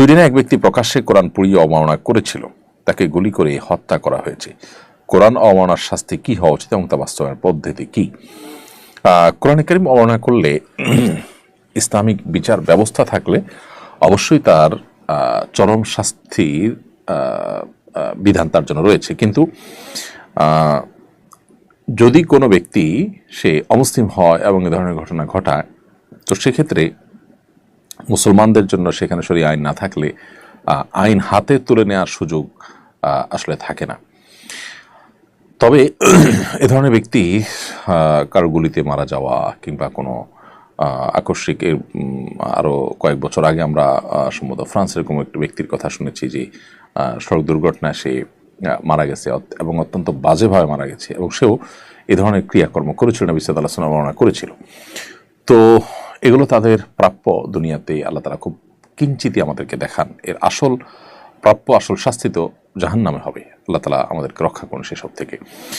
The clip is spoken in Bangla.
সুইডেনে এক ব্যক্তি প্রকাশ্যে কোরআন পুড়িয়ে অবমাননা করেছিল। তাকে গুলি করে হত্যা করা হয়েছে। কোরআন অবমাননার শাস্তি কি হওয়া উচিত এবং তা বাস্তবায়নের পদ্ধতি কি? কোরআন করিম অবমাননা করলে ইসলামিক বিচার ব্যবস্থা থাকলে অবশ্যই তার চরম শাস্তির বিধান তার জন্য রয়েছে। কিন্তু যদি কোনো ব্যক্তি সে অমুসলিম হয় এবং এ ধরনের ঘটনা ঘটায়, তো সেক্ষেত্রে মুসলমানদের জন্য সেখানে সরি আইন না থাকলে আইন হাতে তুলে নেওয়ার সুযোগ আসলে থাকে না। তবে এ ধরনের ব্যক্তি কারও গুলিতে মারা যাওয়া কিংবা কোনো আকস্মিক এর উম, আরও কয়েক বছর আগে আমরা সম্ভবত ফ্রান্সের কোনো একটি ব্যক্তির কথা শুনেছি যে সড়ক দুর্ঘটনায় সে মারা গেছে এবং অত্যন্ত বাজেভাবে মারা গেছে এবং সেও এ ধরনের ক্রিয়াকর্ম করেছিল নবী সাদ আল্লাহ বর্ণনা করেছিল। তো এগুলো তাদের প্রাপ্য দুনিয়াতে আল্লাহ তারা খুব কিঞ্চিতই আমাদেরকে দেখান। এর আসল প্রাপ্য, আসল শাস্তি তো জাহান নামে হবে। আল্লাহ তালা আমাদেরকে রক্ষা করুন সেসব থেকে।